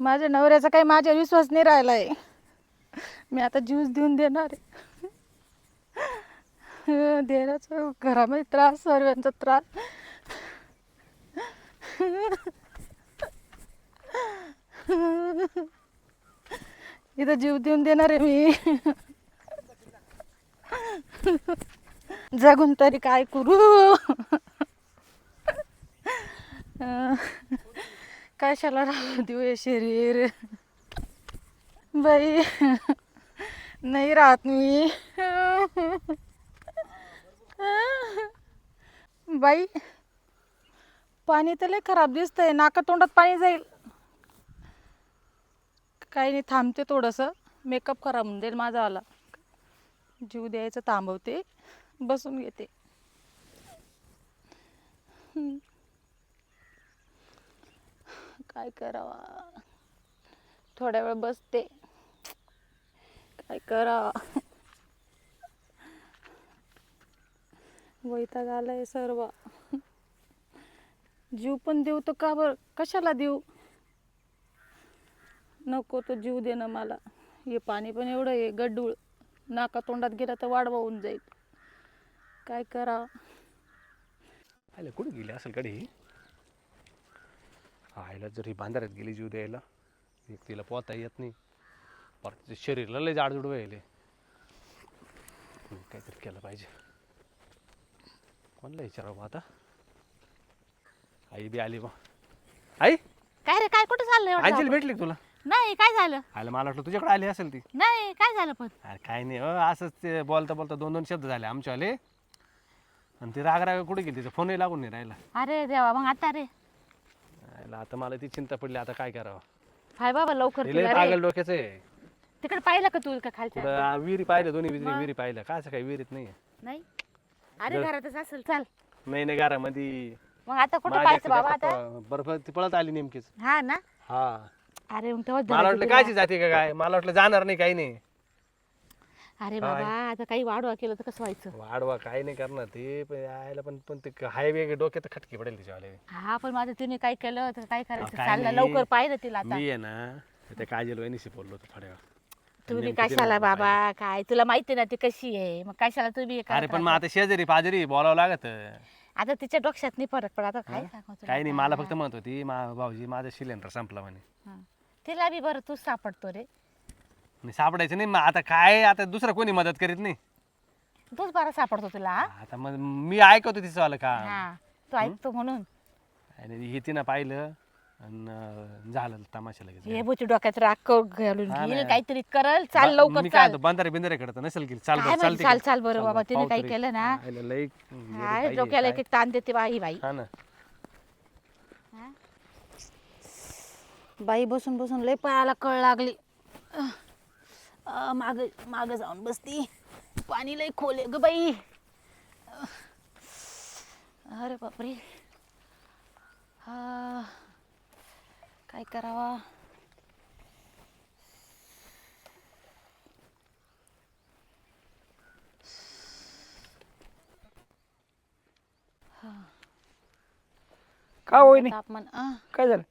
माझ्या नवऱ्याचा काही माझ्या विश्वास नाही राहिला आहे मी आता ज्यूस देऊन देणार आहे. देण्याचा घरामध्ये त्रास सर्वांचा त्रास. इथं जीव देऊन देणार आहे मी. जगून तरी काय करू? कशाला राहू देऊ हे शरीर? बाई नाही राहत मी. बाई पाणी तर लय खराब दिसतंय नाका तोंडात पाणी जाईल. काही नाही थांबते थोडंसं. मेकअप खराब होऊन जाईल माझा आला जीव द्यायचं थांबवते बसून घेते. काय करावा? थोड्या वेळ बसते. काय करावा? वैताग आलाय सर्व. जीव पण देऊ तर का बरं? कशाला देऊ? नको तो जीव देणं मला. हे पाणी पण एवढं आहे गड्डूळ. नाका तोंडात गेला तर वाढवा होऊन जाईल. काय करा कुठे गेली असेल कडे ही आईला जर ही बांधाऱ्यात गेली जीव द्यायला एक तिला पोहता येत नाही. परत तिच्या शरीरला लय जाडजूड व्हायले. काहीतरी केलं पाहिजे. कोणला विचारावं आता? आई बी आली बा आई? काय रे काय कुठं चाललंय एवढं धावपळ? भेटली का तुला? नाही काय झालं? आयला मला वाटलं तुझ्याकडे आली असेल ती. नाही काय झालं पण? अरे काय नाही अ, असंच ते बोलता बोलता दोन दोन शब्द झाले आमच्यावाले. आणि ती राग राग कुठे गेली? तिचा फोनही लागून नाही राहिला. अरे देवा मग आता रे. आयला आता मला ती चिंता पडली आता काय करावं? फाय बाबा लवकर लय तिला रे पागल डोक्याचं आहे. तिकडे पाहिलं का तू का खालच्या? कुठं आ, विहिरी पाहिलं दोन्ही विहिरी? विहिरी पाहिलं काय असं काही विहिरीत नाही नाही? अरे घरातच असेल चाल. नाही नाही घरामध्ये. मग आता कुठं माझ्या पाहायचं बाबा आता? पप्पा- बरं बरं, ती पळत आली नेमकीच. हा ना? हा. अरे मग तेव्हा मला वाटलं कायची जाते का काय? मला वाटलं जाणार नाही काही नाही. अरे बाबा आता काही वाढवा केलं तर कसं व्हायचं? वाढवा काही नाही करणार ते पण यायला पण पण ते हायवे डोक्यात खटकी पडेल तिच्यावाले हा पण माझं तिने काय केलं तर काय करायचं? काय चाललं नाही. लवकर पाहिलं तिला आता. मी आहे ना त्या काजल वहिनीशी बोललो होतो थोड्या वेळ. तुम्ही नेमकी तिने कशाला बाबा काय? तुला माहिती ना ती कशी आहे. मग कशाला तुम्ही हे अरे करत पण मग? आता शेजारी पाजारी बोलावं लागत. आता तिच्या डोक्यात नाही फरक पडत. आता काय सांगू तुला? काही नाही? मला फक्त म्हणत होती मा भाऊजी माझा सिलेंडर संपला म्हणे. हा. तिला बी बरं तूच सापडतो रे. नाही सापडायचं नाही मग आता काय आता दुसरं कोणी मदत करीत नाही. तूच बरा सापडतो तुला हा? आता मग मी ऐकवतो तिचं वालं का हा तू ऐकतो म्हणून. आणि हे तिनं पाहिलं आणि झालं तमाशा लगेच. हे बुची डोक्यात राग घालून हा घेईल ना. काहीतरी करल चाल बा- लवकर मी काय चाल. म्हणतो, बंधारे बिंधारे कडत नसेल गेली चाल काय बरं माहिती, चालते चाल का? चाल बरं बाबा तिने पाहू काही तरी. केलं ना. हा, लई हाय डोक्याला एक एक ताण देते बाई बाई. हा ना. बाई बसून बसून लय पायाला कळ लागली. माग माग जाऊन बसती. पाणी लय खोले ग बाई. अरे बापरे. हा. काय करावा? का होय नाही तापमान आ, काय झालं?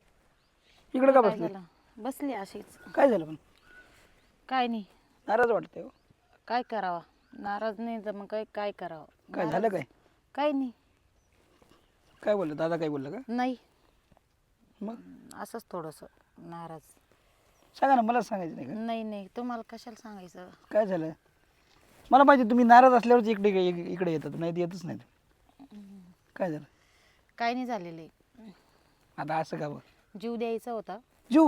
इकडे का काय बसले? झालं? बसली अशीच. काय झालं पण? काय नाही. नाराज वाटतंय हो. काय करावा? नाराज नाही तर मग काय काय करावं? काय झालं काय? काय नाही. काय बोललं? दादा काय बोललं का? नाही. मग? असंच थोडंसं नाराज. सांगा ना मला सांगायचं नाही का? नाही नाही. तुम्हाला कशाला सांगायचं? काय झालं? मला माहिती तुम्ही नाराज असल्यावरच इकडे इक- इकडे येतात नाही तर येतच नाही काय झालं? काय नाही झालेले आता असं का बघ जीव द्यायचा होता. जीव?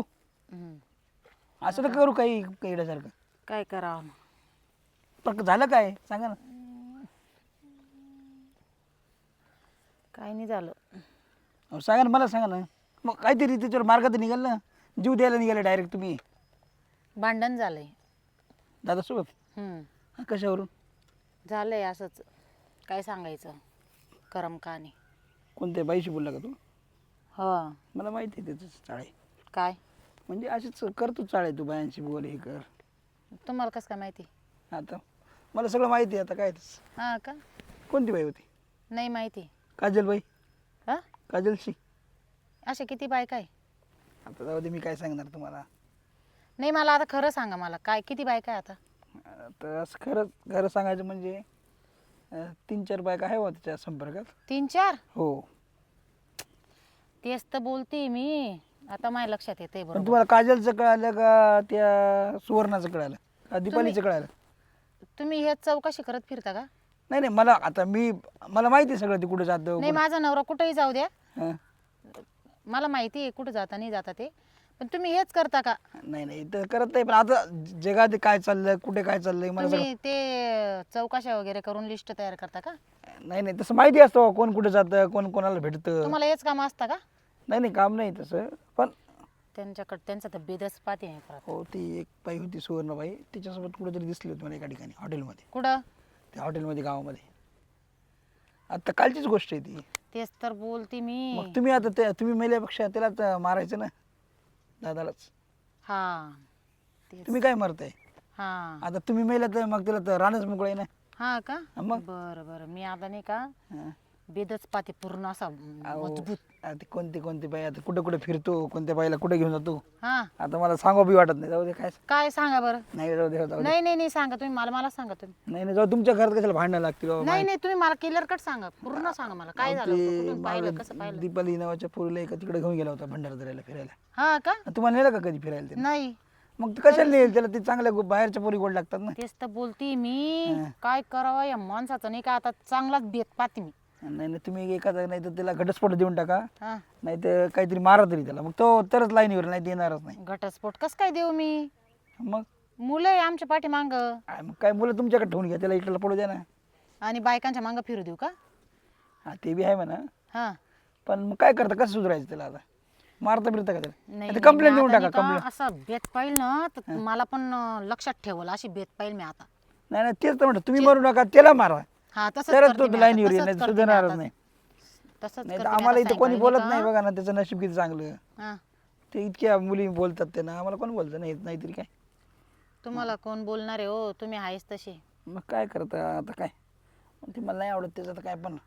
हम्म. असं तर करू काही येण्यासारखं काय करावं पण झालं काय? सांगा ना. काय नाही झालं. अहो, सांगा ना मला सांगा ना. मग काहीतरी त्याच्यावर मार्ग तर निघाल ना. जीव द्यायला निघाले डायरेक्ट तुम्ही. भांडण झालंय. दादासोबत हम्म. हा, कशावरून? झालंय असंच. काय सांगायचं? करम कहाणी. कोणत्या बाईशी बोलला का तू? हो. मला माहिती आहे त्याचं चाळे काय? म्हणजे असेच करतो चाळे तू बायांशी बोल हे कर. तुम्हाला कसं काय माहिती? आता मला सगळं माहिती आहे आता काय हां का? कोणती बाई होती? नाही माहिती. काजल बाई. हा? काजलशी. अशा किती बायका आहे आता जाऊ दे मी काय सांगणार तुम्हाला? नाही मला आता खरं सांगा मला. काय किती बायका आहे आता? तर असं खरं खरं सांगायचं म्हणजे अं, तीन चार बायका आहे बा त्याच्या संपर्कात? तीन चार? हो. तेच तर बोलते मी. आता माझ्या लक्षात येते पण बरोबर. तुम्हाला काजलचं कळालं का त्या सुवर्णाचं कळालं? का दीपालीचं कळालं? तुम्ही हेच चौकशी करत फिरता का? नाही नाही मला आता मी मला माहिती आहे सगळं ते कुठे जातं नाही माझा नवरा कुठेही जाऊ द्या. हं. मला माहिती आहे कुठं जाता नाही जाता ते. पण तुम्ही हेच करता का? नाही नाही तर करत नाही पण आता जगात काय चाललं कुठे काय चाललंय मला सगळं तुम्ही ते चौकशा वगैरे करून लिस्ट तयार करता का? नाही नाही तसं माहिती असतं कोण कुठे जातं कोण कोणाला भेटतं. तुम्हाला हेच काम असतं का? नाही नाही काम नाही तसं पण त्यांच्याकडे त्यांचा तर बेदच पाहते नाही परत. हो ती एक बाई होती सुवर्णबाई. तिच्यासोबत कुठेतरी दिसली होती मला एका ठिकाणी हॉटेलमध्ये. कुठं? त्या हॉटेलमध्ये गावामध्ये. आता कालचीच गोष्ट आहे ती. तेच तर बोलते मी. मग तुम्ही आता ते तुम्ही मेल्यापेक्षा त्यालाच मारायचं ना दादालाच. हा तेच. तुम्ही काय मरताय? हा. आता तुम्ही मेला तर मग त्याला तर राहणंच मोकळं आहे ना. हा का? मग? बरं बरं. मी आता नाही का. बेदच पाहते पूर्ण असा अहो, मजबूत. आता कोणती कोणती बाई आता कुठे कुठे फिरतो कोणत्या बाईला कुठे घेऊन जातो? हा. आता मला सांगा बी वाटत नाही. जाऊ दे काय काय सांगा बरं? नाही जाऊ दे जाऊ दे. नाही नाही नाही सांगा तुम्ही. मला मला सांगा तुम्ही. नाही नाही जाऊ तुमच्या घरात कशाला भांडणं लागतील बाबा? नाही नाही तुम्ही मला क्लिअर कट सांगा. पूर्ण सांगा मला. काय झालं होतं? ते कुठून पाहिलं? मागं कसं पाहिलं? दीपाली नावाच्या पोरीला एका तिकडे घेऊन गेला होता भंडारा दरायला फिरायला. हा का? तुम्हाला नेलं का कधी फिरायला ते नाही. मग ते कशाला नेईल त्याला ते चांगल्या गो- बाहेरच्या पोरी गोड लागतात ना. तेच तर बोलती मी. काय करावं? या माणसाचं नाही का? आता चांगलाच बेत पाहते मी. नाही नाही तुम्ही एखादा नाही तर त्याला घटस्फोट देऊन टाका. हा. नाही तर काहीतरी मारा तरी त्याला. मग तो तरच लाईनीवर नाही देणारच नाही. घटस्फोट कस काय देऊ मी? मग? मुलं आहे आमच्या पाठी मांग आ, मग काय मुलं तुमच्याकडे ठेवून घ्या त्याला इकडला पडू द्या ना. आणि बायकांच्या मांग फिरू देऊ का? हा ते बी आहे म्हणा. हा. पण मग काय करता कसं सुधारायचं त्याला आता? मारता बिरता का नाही, त्याला कंप्लेंट देऊन टाका कंप्लेंट असं बेत पाहिल ना तर मला पण अं, लक्षात ठेवल अशी बेत पाहिल मी आता. नाही नाही तेच तर म्हणतो तुम्ही मारू नका त्याला मारा. हा तसंच तरच करते तो मी आता, लाईनीवर येईल तसंच नाही करते मी सुधारणारच आता. नाही. तसंच नाही तर करते मी आम्हाला आता इथे कोणी बोलत? नाही बघा ना त्याचं नशीब किती चांगलं. हा. ते इतक्या मुली बोलतात ते ना आम्हाला कोण बोलतं? नाही येत नाही तरी काय? तुम्हाला कोण बोलणार आहे हो तुम्ही आहेच तसे. मग काय करता आता काय? ते मला नाही आवडत त्याचं आता काय पण.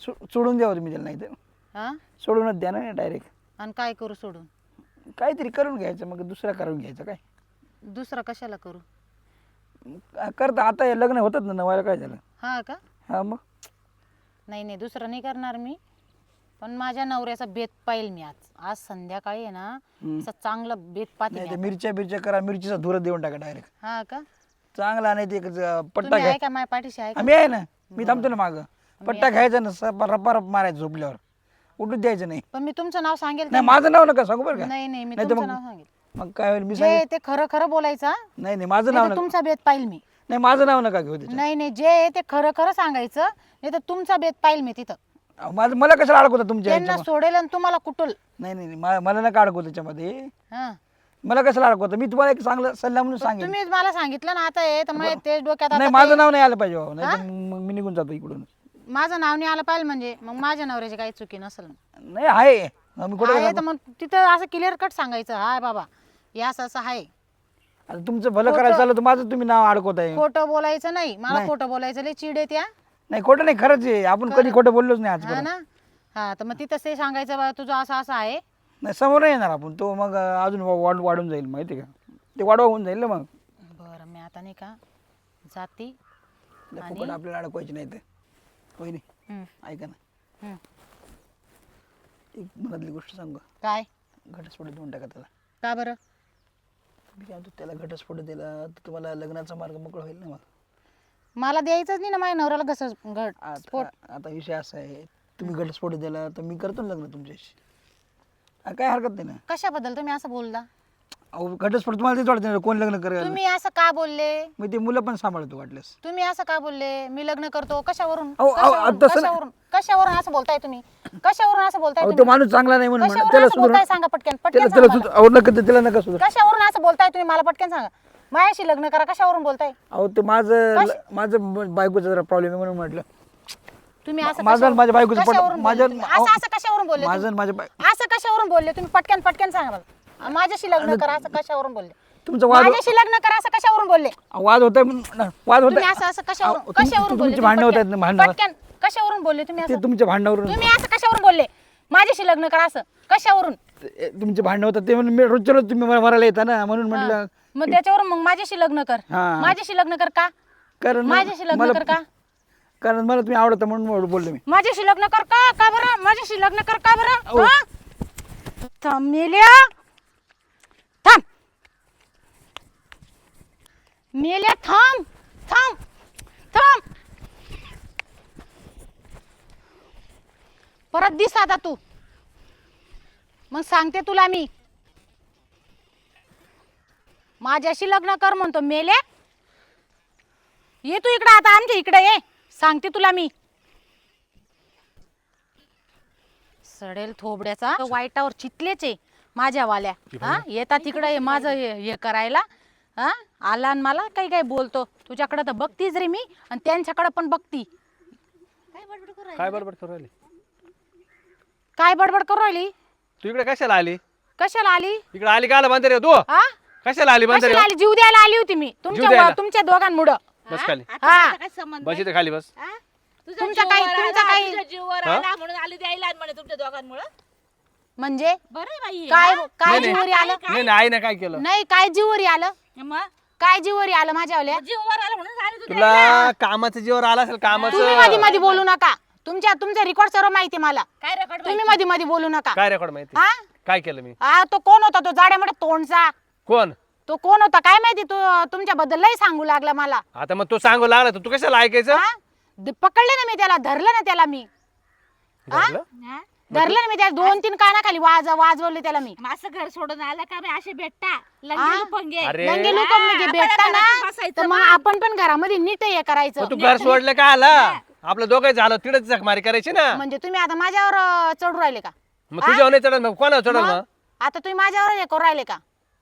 सो- सोडून द्यावं तुम्ही त्याला नाही तर हा? सोडूनच द्या ना डायरेक्ट. आणि काय करू सोडून? काहीतरी करून घ्यायचं मग दुसरा करून घ्यायचं काय? दुसरं कशाला करू? करता आता हे लग्न होतात ना नवायला काय झालं? हा का? हा मग? नाही नाही दुसरं नाही करणार मी. पण माझ्या नवऱ्याचा बेत पाहिल मी आज. आज संध्याकाळी आहे ना. असं चांगलं बेत नाही आता. मिरच्या बिरच्या करा मिरचीचा धुरं देऊन टाका डायरेक्ट हा का? चांगला नाही ते एक ज- पट्टा तुम्ही घ्या. आहे का माझ्या पाठीशी आहे का आम्ही आहे ना मी थांबतो ना मागं. पट्टा घ्यायचा ना सपा रपा रप मारायचं झोपल्यावर. उठून द्यायचं नाही. पण मी तुमचं नाव सांगेल नाही माझं नाव नका सांगू बरं का. नाही नाही मी नाही तर तुमचं मग नाव सांगेल. मग काय होईल मी सांगेन. ते खरं खरं बोलायचं हा? नाही नाही माझं नाही नाव तर नका तुमचा बेत पाहिल मी. नाही माझं नाव नका घेऊ त्याच्यात नाही नाही जे आहे ते खरं खरं सांगायचं नाही तर तुमचा बेत पाहिल मी तिथं. अहो, माझं मला कशाला अडकवता तुमच्या त्यांना ह्याच्यामध्ये? सोडेल आणि तुम्हाला कुटल नाही नाही नाही, मा- मला नका अडकवू त्याच्यामध्ये. हा. मला कशाला अडकवता? मी तुम्हाला एक चांगलं सल्ला म्हणून सांगेन. तुम्ही मला सांगितलं ना आता हे तर मग तेच डोक्यात आता नाही ते- माझं नाव नाही आलं पाहिजे बाबा. नाही तर मग मी निघून जातो इकडून माझं नाव नाही आलं पाहिजे म्हणजे मग माझ्या नवऱ्याची काही चुकी नसेल नाही आहे. कुठे आहे तर मग तिथं असं क्लिअर कट सांगायचं हाय बाबा. या असं असं आहे. आता तुमचं भलं करायचं चाललं तर माझं तुम्ही नाव अडकवताय खोटं बोलायचं नाही. मला खोटं बोलायचं लय चिड येते हा. नाही खोटं नाही खरंच आहे. आपण कधी खोटं बोललोच नाही हा आजपर्यंत. ना? हा तर मग तिथं ते सांगायचं बा तुझं असं असं आहे. नाही समोर नाही येणार आपण. तो मग अजून वा- वाढ वाढून जाईल माहिती का? ते वाढवा होऊन जाईल ना मग. बरं मी आता नाही का जाती. लय फुकट आपल्याला अडकवायची नाही तर. होय नाही? हम्म, ऐका ना. हम्म. एक मनातली गोष्ट सांगू का? काय? घटस्फोट देऊन टाका त्याला. का बरं? मी काय म्हणतो त्याला घटस्फोट दिला? तर तुम्हाला लग्नाचा मार्ग मोकळा होईल ना मग? मला द्यायचंच नाही ना माझ्या नवऱ्याला घस घट स्फोट? आता आता विषय असा आहे तुम्ही घटस्फोट दिला तर मी करतो ना लग्न तुमच्याशी. काय हरकत नाही ना? कशाबद्दल? तुम्ही असं बोलला अहो घटस्फोट तुम्हाला तेच वाटतं ना, कोण लग्न करेल तुम्ही असं का बोलले? मी ते मुलं पण सांभाळतो वाटल्यास तुम्ही असं का बोलले? मी लग्न करतो. कशावरून? अहो, अहो, कशावरून? तसं नाही. कशावरून? कशावरून असं बोलताय तुम्ही? कशावरून असं बोलताय अहो तुम्ही? तो माणूस चांगला नाही म्हणून. कशावरून त्याला असं सुधार बोलताय? सांगा पटकन त्याला पटकन त्याला सांगा सुधार अहो नका त्याला नका सुधार. मला. कशावरून असं बोलताय तुम्ही? मला पटकन सांगा. माझ्याशी लग्न करा. कशावरून बोलताय? अहो ते माझं माझं बायकोचा जरा प्रॉब्लेम आहे म्हणून म्हटलं. तुम्ही असं माझं आणि कशावरून- माझ्या बायकोचं पट- कशावरून बोलले माझ्या- तुम्ही? असं असं कशावरून बोलले माझं? आणि माझ्या बाय असं कशावरून बोलले तुम्ही? पटकन पटकन सांगा मला. माझ्याशी लग्न करा असं कशावरून बोलले? तुमचं वाद माझ्याशी लग्न करा असं कशावरून बोलले? वाद होत वाद होत तुम्ही असं असं कशावरून अहो, तुम- कशावरून तुमची बोलले? भांडणं तुम्ही होत आहेत ना, पटकन- भांडणं. पटकन कशावरून बोलले तुम्ही ते असं? तुमच्या भांडणावरून तुम्ही असं कशावरून बोलले? माझ्याशी लग्न करा असं कशावरून? ते- तुमचे भांडण होतात ते म्हणून मी रोजच्या रोज तुम्ही मरायला येता ना म्हणून म्हटलं मग त्याच्यावर मग माझ्याशी लग्न कर. हा. माझ्याशी लग्न कर का? कारण माझ्याशी लग्न कर का? कारण मला तुम्ही आवडता म्हणून बोल- बोललो मी. माझ्याशी लग्न कर का? का बरं? माझ्याशी लग्न कर का बरं? हा? थांब मेल्या! थांब. मेल्या थांब थांब थांब. परत दिस आता तू. मग सांगते तुला मी. माझ्याशी लग्न कर म्हणतो मेल्या ये तू इकडं आता आणखी इकडे ये. सांगते तुला मी. सडेल थोबड्याचा. वाईटावर चितलेच माझ्या वाल्या हा येता तिकडं हे माझं हे हे करायला. हा आला आणि मला काही काही बोलतो. तुझ्याकडे तर बघतीच रे मी आणि त्यांच्याकडे पण बघती. काय बडबड करू राहिली? काय बडबड करू राहिली? तू इकडे कशाला आली? कशाला आली? इकडे आली का आला बंदरे तू. हा? कशाला आली बंदरे कशाला आली? जीव द्यायला आली होती मी. तुमच्या द्यायला? तुमच्या दोघांमुळं. बस खाली. हा. काय संबंध बस इथे खाली बस. तुझा तुमचा जीव काही- वर तुमचा आला, काही- हा? आला म्हणून आली द्यायला म्हणे तुमच्या दोघांमुळं. म्हणजे? बरं आहे बाई. काय हा? काय नाही, जीवरी आलं? नाही नाही आईने काय केलं? नाही काय जीवरी आलं? मग? काय जीवरी आलं माझ्यावल्या? जीववर आला म्हणून आली तू तुला कामाचं जीवर आला असेल तुम्ही मध्ये कामाचं मध्ये बोलू नका. तुमच्या तुमचे रेकॉर्ड सर्व माहिती मला. काय रेकॉर्ड तुम्ही मध्ये मध्ये बोलू नका. काय रेकॉर्ड माहिती? हा? काय केलं मी? हा तो कोण होता? तो जाड्या मोठ्या तोंडचा. कोण? तो कोण होता? काय माहिती? तो तुमच्या बद्दल लय सांगू लागला मला. आता मग तू सांगू लागला तर तू कशाला ऐकायचं? हा? द- पकडले ना मी त्याला धरलं ना त्याला मी. धरलं? धरलं ना मी त्याला दोन तीन कानाखाली वाज वाजवले त्याला मी. असं घर सोडून आलं का मी असे भेटता. लंगे लुपंगे. अरे. नंगे लोक हा, म्हणजे आपण भेटता ना घरातच बसायचं तर मग आपण पण घरामध्ये नीट हे करायचं. मग तू घर सोडलं का आला? आपलं दोघं झालं तिथेच जखमारी करायची ना. म्हणजे तुम्ही आता माझ्यावर अं, चढू राहिले का? मग तुझ्यावर नाही चढत मग कोणावर चढल मग? मग? आता तुम्ही माझ्यावर हे करू राहिले का?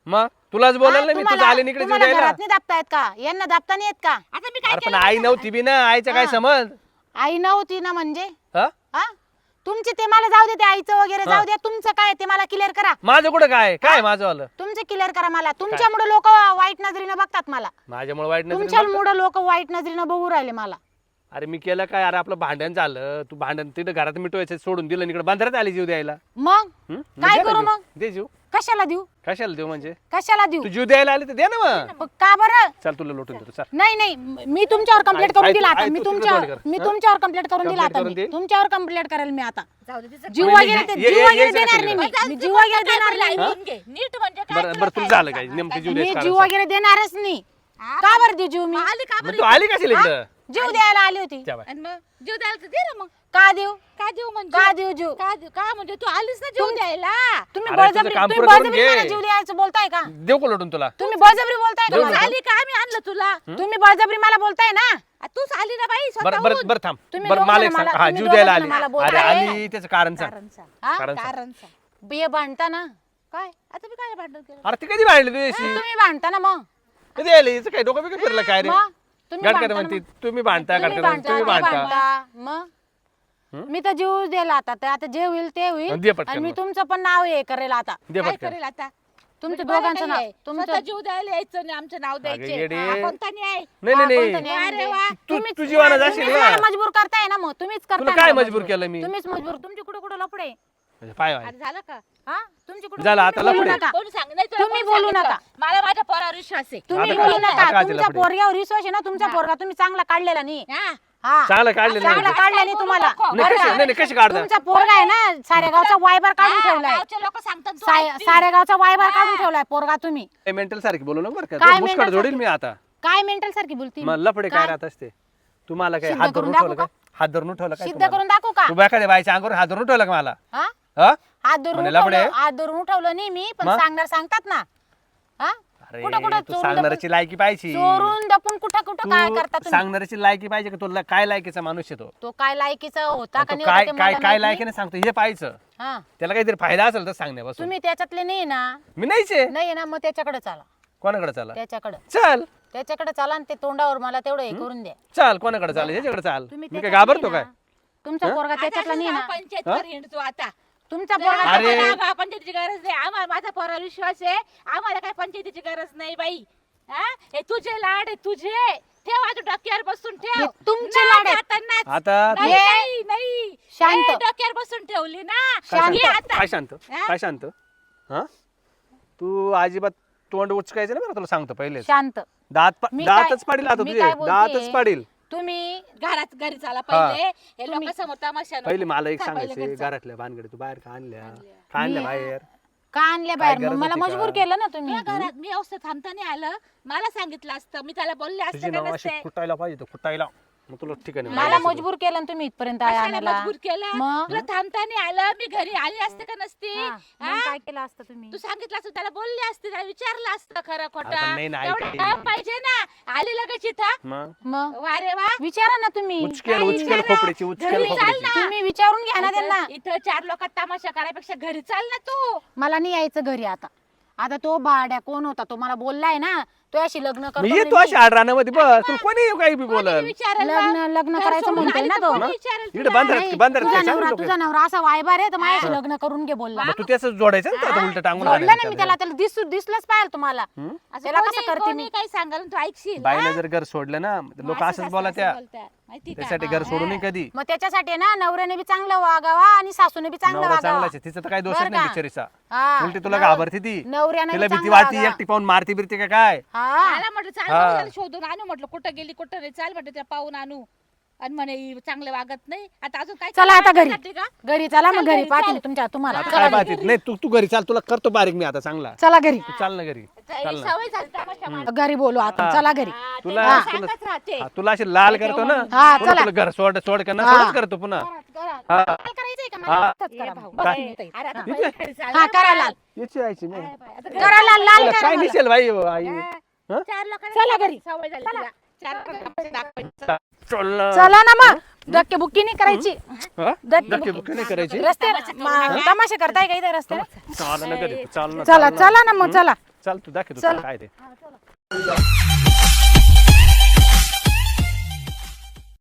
मग? तुलाच बोलायला? नाही मी तुझं आले इकडे जीव द्यायला घरात नाही दाबतायत का? यांना दाबता नाही येत का? आता मी काय अरे पण केलं आई नव्हती बी ना आईचा काय. समज आई नव्हती ना म्हणजे? हा? हा तुमचे ते मला जाऊ दे ते आईचं वगैरे जाऊ द्या तुमचं काय ते मला क्लिअर करा. माझं कुठं काय काय माझं आलं तुमचं क्लिअर करा मला. तुमच्यामुळे लोक वाईट नजरेनं बघतात मला. माझ्यामुळे वाईट नसेल तुमच्यामुळे लोक वाईट नजरेनं बघू राहिले मला. अरे मी केलं काय? अरे आपलं भांडण झालं. तू भांडण तिथं घरात मिटवायचं सोडून दिलं इकडे बांधण्यात आली जीव द्यायला. मग? हं? मग काय दे ना करू जीव. मग? दे जीव. कशाला देऊ? कशाला देऊ म्हणजे? कशाला देऊ? तू जीव द्यायला आली तर दे ना मग. का बरं? चल तुला लुटून देतो चल. नाही नाही. म- मी तुमच्यावर कंप्लेंट करून दिला आता. मी तू तिकडे तुमच्यावर तोंड कर. मी हं? तुमच्यावर कंप्लेंट करून दिला Complaint आता. करून मी दे. तुमच्यावर कंप्लेंट करेल मी आता. जाऊ दे तिचं जीव वगैरे ये- जीव ये- वगैरे देणार नाही मी. मी जीव वगैरे देणार नाही. घे. नीट म्हणजे काय बरं तुला झालं काय? नेमकी जीव मी द्यायचं जीव कारण वगैरे देणारच नाही? का बरं देऊ जीव मी? मग आली का तू आली कशी इकडं? जीव द्यायला आली होती. त्या बाय. आणि मग जीव द्यायला तर दे ना मग. का देऊ? का देऊ म्हणजे? का देऊ जीव? का देऊ? का म्हणजे? तू आलीस ना जीव द्यायला. तुम्ही अरे तुझं बळजबरी काम तुम्ही पुरं करून बळजबरी घे. मला जीव द्यायचं बोलताय का? देऊ का लुटून तुला? तुम्ही बळजबरी बोलताय का मला? आली का आम्ही आणलं तुला? तुम्ही बळजबरी मला बोलताय ना? आ, तूच आली ना बाई बरं बरं स्वतःहून. बरं थांब. तुम्ही बरं दोघं मला जण एक सांग. मला- हा तुम्ही जीव दोघं द्यायला जण आली. मला अरे बोलताय. आली त्याचं कारण सांग. कारण सांग. हा? कारण सांग. कारण सांग. बिये भांडता ना काय? आता मी काय भांडण केलं? अरे ती कधी भांडली तुझ्याशी? तुम्ही भांडता ना मग. कधी आली? हिचं काय डोकं बिकं फिरलं काय रे? मग? तुम्ही गडकरी म्हणते. तुम्ही भांडता गडकरी तुम्ही ते भांडता भांडता मग? मी तर जीव दिला आता ते आता जे होईल ते होईल. दे पटकन आणि मी मग. तुमचं पण नाव हे करेल आता. दे काय पटकन. करेल आता? तुमचं बरं दोघांचं नाहीये. नाव तुमचं स्वतः जीव द्यायला यायचं नाही आमचं नाव द्यायचे. येडे. हा, कोणता न्याय? नाही नाही कोणतं नाही. न्याय? अरे म्हणजे? वा. तू तुम्हीच- तू जीवाना जाशील तुम्हीच ना मला मजबूर करताय ना मग. तुम्हीच करताय तुला काय मजबूर केलं मी? तुम्हीच मजबूर. तुमची कुठे कुठे लफडे म्हणजे पाय वाय. अरे झालं का हा तुमची कुठे झालं, आता बोलू लफडे. नका कोणी सांग नाही तुला तुम्ही कोणी बोलू सांगितलं? नका. मला माझ्या पोरावर विश्वास आहे तुम्ही आता बोलू काय- आता नका काय तुमच्या लफडे? पोरग्यावर विश्वास आहे ना तुमचा हा. पोरगा तुम्ही चांगला काढलेला नाही हा. हा चांगलं काढलेलं चांगला नाही. काढला नाही तुम्हाला नको. नाही बरं कशी का? नाही नाही, कशी काढता तुमचा पोरगा आहे ना साऱ्या गावचा वायबार काढून हा, ठेवलाय गावचे लोक सांगतात तू साय- ऐकतील. साऱ्या गावचा वायबार काढून ठेवलाय पोरगा तुम्ही मेंटल सारखी बोलू नको बरं का काय मुस्काट mental जोडील? मी आता काय मेंटल सारखी बोलती मग लफडे काय राहत असते तुम्हाला काय सिद्ध हात करून धरून दाखवू ठेवलं काय हात धरून ठेवलं काय सिद्ध तुम्हाला? करून दाखवू का तू एखाद्या बाईच्या अंगावर हात धरून ठेवलं का मला हा हा? हात धरून म्हणे लफडे? उठवलं हात धरून उठवलं नाही मी पण मग? सांगणार सांगतात ना. हा? अरे कुठं कुठं तू चोरून सांगणाऱ्याची लायकी पाहिजे. चोरून दपून कुठं कुठं काय तू करता तुम्ही? सांगणाऱ्याची लायकी पाहिजे का? तुला काय लायकीचा माणूस आहे तो? तो काय लायकीचा होता का नाही काय ते काय मला काय माहीत लायकीने सांगतो? हे पाहायचं. नाही. हा. त्याला काहीतरी फायदा असेल तर सांगण्यापासून. तुम्ही त्याच्यातले नाही ना. मी नाहीच आहे. नाही ना मग त्याच्याकडे चाला. कोणाकडे चाला? त्याच्याकडे. चल. त्याच्याकडे चाला आणि ते तोंडावर मला तेवढं हे करून द्या. चाल कोणाकडे चाल? ह्याच्याकडे चाल. तुम्ही मी काय घाबरतो. काय? तुमचा पोरगा त्याच्यातला नाही ना. हिंडतो आता. तुमचा पोरगा अरे. आम्हाला गाव पंचायतीची गरज नाही. आम्हाला माझा पोरावर विश्वास आहे. आम्हाला काय पंचायतीची गरज नाही बाई. हा? हे तुझे लाड आहे तुझे. ठेव आता डोक्यावर बसून ठेव. हे तुमचे लाड आहेत. आता नाच. आता नाही, हे- नाही नाही. शांत. हे डोक्यावर बसून ठेवली ना. काय शांत. आता. काय शांत? हा? काय शांत? हा? तू अजिबात तोंड उचकायचं नाही बरं तुला सांगतो पहिले. शांत. दात पा- मी काय- दातच पाडील आता मी तुझे. काय बोलतेय? दातच पाडील. तुम्ही घरात घरी चाला पहिले. हे लोक समोर तमाशा नको. पहिले मला एक सांगायचे. घरातल्या भानगडी तू बाहेर का आणल्या? का आणल्या बाहेर? का आणले बाहेर? मग मला? मजबूर केलं ना तुम्ही. तुला घरात मी अवस्था थांबता नाही आलं. मला सांगितलं असतं. मी त्याला बोलले तुझी असते का नाव अशी नसते? कुटायला पाहिजे तर कुटायला मग तुला ठिकाणी मला मजबूर केलं ना तुम्ही इथपर्यंत कशाला आणायला? मजबूर केलं? मग? तुला थांबता नाही आलं मी घरी आली असते का नसती? हा, हा? काय केलं असतं तुम्ही? तू सांगितलं असतं त्याला बोलले असते त्याला विचारलं असतं खरं खोटं. नाही ना, एवढं ऐकायला. काम पाहिजे ना. आली लगेच इथं. मग? मग? वा रे वा. विचारा ना तुम्ही. उचकेल काही उचकेल विचारा. खोपडीची उचकेल घरी चाल खोपडीची. ना. तुम्ही विचारून घ्या ना त्यांना. इथं- इथं चार लोकात तमाशा करायपेक्षा घरी चाल ना तू. मला नाही यायचं घरी आता. आता तो भाड्या कोण होता? तो मला बोललाय ना. तो अशी लग्न मी करतो येतो म्हणे अशी आडरानामध्ये बस. तुला कोणी काही बी बोलल मी. लग्न लग्न करायचं म्हणतोय ना तो. इकडे बांधरात नाही, बांधरात तुझा काय सांगू नवरा नको. तुझा नवरा असा वायबार आहे तर माझ्याशी लग्न करून घे बोलला. तू त्याच जोडायचं ना उलट टांगून बोलला ना मी त्याला. त्याला दिसू दिसलंच पाहिजे तुम्हाला? त्याला कसं करते मी? काय सांगाल तू ऐकशील. बाईनं जर घर सोडलं ना लोक असंच बोला त्या माहिती का? त्यासाठी घर सोडू नये कधी. मग त्याच्यासाठी ना नवऱ्याने बी चांगलं वागावा आणि सासूने बी चांगलं नवरा वागावा. चांगलाच आहे तिचं तर काही दोष बरं नाही का? बिचारीचा. हा. उलटी तुला घाबरते ती. नवऱ्याने तिला बी भीती चांगलं वाटती. एकटी पाहून मारती बिरती का काय? हा. मला म्हटलं चाल हा. बघू त्याला शोधून आणू म्हटलं कुठं गेली कुठं नाही चाल म्हटलं त्या पाहून आणू आणि म्हणे ही चांगलं वागत नाही आता अजून काय चला आता घरी करते का? घरी चला मग घरी पाहते. मी तुमच्या तुम्हाला आता चला काय घरी. नाही तू तू घरी चाल तुला करतो बारीक मी आता चांगला चला घरी तू चाल ना घरी ही चाल ना सवय झाली तमाशा मारायची. घरी बोलू आता हा. चला घरी हा, ते तुला- तुला- सांगत राहते हा, तुला अशी लाल करतो ना हा, पुन्हा चला. तुला घर सोड सोड का ना हा. सोडच करतो पुन्हा हा काय करायचंय का मला? हा. आत्ताच करा ए मग. भाऊ, बस काय? मी इथे. अरे आता पहिले घरी चाल हा ना. करा लाल याची आईची मी करा लाल लाल तुला करा काय मला. बाई हो, आई हा? चार चला घरी. सवय झाली तिला. चार लोकांना दाखवायचं. चल ना. चला. ना मग. धक्के बुक्की नाही करायची. हा? धक्के धक्के बुक्के नाही करायची? रस्ते तमाशा करताय का इथे रस्ते? चाल ना घरी. तू, चाल ना चला चाल ना. चला ना मग चला. चाल तू दाखव तू चल. काय ते.